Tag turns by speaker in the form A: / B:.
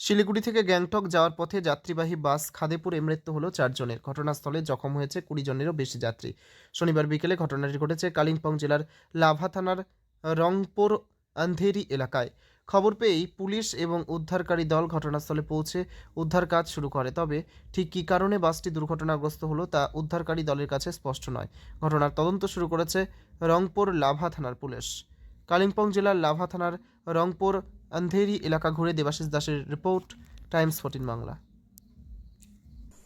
A: শিলিগুড়ি থেকে গ্যাংটক যাওয়ার পথে যাত্রীবাহী বাস খাদে পড়ে মৃত্যু হলো চারজনের। ঘটনাস্থলে জখম হয়েছে কুড়ি জনেরও বেশি যাত্রী। শনিবার বিকেলে ঘটনাটি ঘটেছে কালিম্পং জেলার লাভা থানার রংপুর আন্ধেরি এলাকায়। খবর পেয়েই পুলিশ এবং উদ্ধারকারী দল ঘটনাস্থলে পৌঁছে উদ্ধার কাজ শুরু করে। তবে ঠিক কী কারণে বাসটি দুর্ঘটনাগ্রস্ত হলো তা উদ্ধারকারী দলের কাছে স্পষ্ট নয়। ঘটনার তদন্ত শুরু করেছে রংপুর লাভা থানার পুলিশ। কালিম্পং জেলার লাভা থানার রংপুর আন্ধেরি এলাকা ঘুরে দেবাশিস দাসের রিপোর্ট টাইমস ফোর্টিন বাংলা।